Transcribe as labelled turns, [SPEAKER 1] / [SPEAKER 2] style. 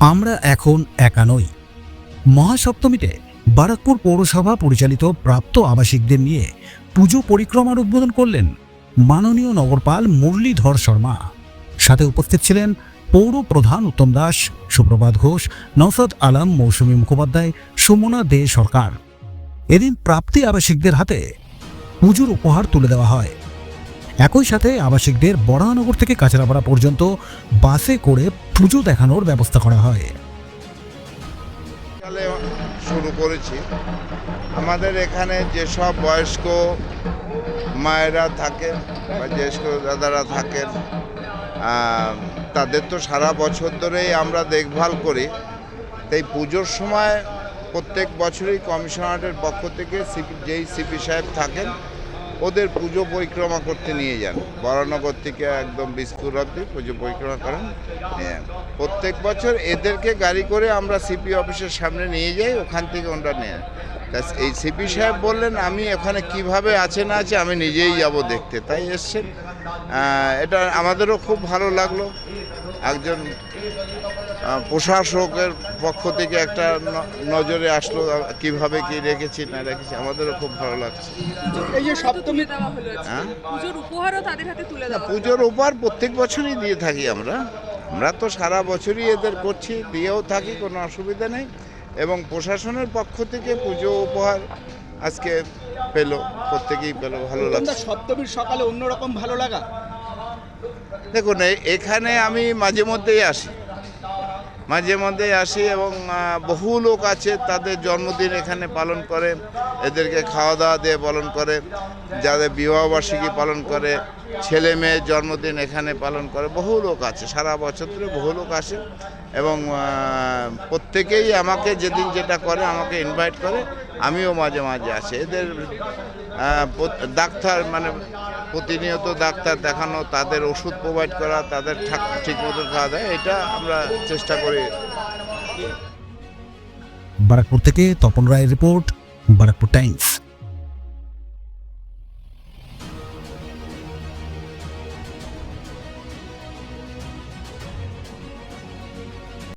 [SPEAKER 1] আমরা এখন একা নই। মহাসপ্তমীতে বারাকপুর পৌরসভা পরিচালিত প্রাপ্ত আবাসিকদের নিয়ে পুজো পরিক্রমার উদ্বোধন করলেন মাননীয় নগরপাল মুরলীধর শর্মা। সাথে উপস্থিত ছিলেন পৌর প্রধান উত্তম দাস, সুপ্রভাত ঘোষ নৌসদ আলম, মৌসুমী মুখোপাধ্যায়, সুমনা দে সরকার। এদিন প্রাপ্তি আবাসিকদের হাতে পুজোর উপহার তুলে দেওয়া হয়। একই সাথে আবাসিকদের বড়ানগর থেকে কাঁচরাপাড়া পর্যন্ত বাসে করে পুজো দেখানোর ব্যবস্থা করা হয়।
[SPEAKER 2] শুরু করেছি। আমাদের এখানে যেসব বয়স্ক মায়েরা থাকেন বা জ্যেষ্ঠ দাদারা থাকেন তাদের তো সারা বছর ধরেই আমরা দেখভাল করি। তাই পুজোর সময় প্রত্যেক বছরই কমিশনারের পক্ষ থেকে যেই সিপি সাহেব থাকেন ওদের পুজো পরিক্রমা করতে নিয়ে যান। বরানগর থেকে একদম বিস্কুর অব্দি পুজো পরিক্রমা করেন প্রত্যেক বছর এদেরকে গাড়ি করে আমরা সিপি অফিসের সামনে নিয়ে যাই, ওখান থেকে ওরা নেন এই সিপি সাহেব বললেন, আমি ওখানে কীভাবে আছে না আছে আমি নিজেই যাব দেখতে। তাই এসছেন। এটা আমাদেরও খুব ভালো লাগল। একজন প্রশাসকের পক্ষ থেকে একটা ন- নজরে আসলো কীভাবে কি রেখেছি না রেখেছি আমাদেরও খুব ভালো লাগছে।
[SPEAKER 3] এই যে সপ্তমী
[SPEAKER 4] দেওয়া হলো।
[SPEAKER 2] হ্যাঁ?
[SPEAKER 4] পুজোর উপহারও তাদের হাতে তুলে দেওয়া।
[SPEAKER 2] পুজোর উপহার প্রত্যেক বছরই দিয়ে থাকি আমরা। আমরা তো সারা বছরই এদের করছি দিয়েও থাকি কোনো অসুবিধা নেই। এবং প্রশাসনের পক্ষ থেকে পুজো উপহার আজকে পেল প্রত্যেকেই পেল ভালো লাগছে।
[SPEAKER 3] সপ্তমীর সকালে অন্যরকম ভালো লাগা?
[SPEAKER 2] দেখুন এখানে আমি মাঝে মধ্যেই আসি। মাঝে মধ্যেই আসি এবং বহু লোক আছে তাদের জন্মদিন এখানে পালন করে, এদেরকে খাওয়া দাওয়া দিয়ে পালন করে, যাদের বিবাহবার্ষিকী পালন করে, ছেলে মেয়ের জন্মদিন এখানে পালন করে, বহু লোক আছে, সারা বছর ধরে বহু লোক আসে এবং প্রত্যেকেই আমাকে যেদিন যেটা করে আমাকে ইনভাইট করে আমিও মাঝে মাঝে আসি। এদের ডাক্তার মানে প্রতিনিয়ত ডাক্তার দেখানো, তাদের ওষুধ প্রোভাইড করা, তাদের ঠিক মতো খাওয়া দেয় এটা আমরা চেষ্টা করি।
[SPEAKER 1] বারাকপুর থেকে তপন রায়ের রিপোর্ট, বারাকপুর টাইমস।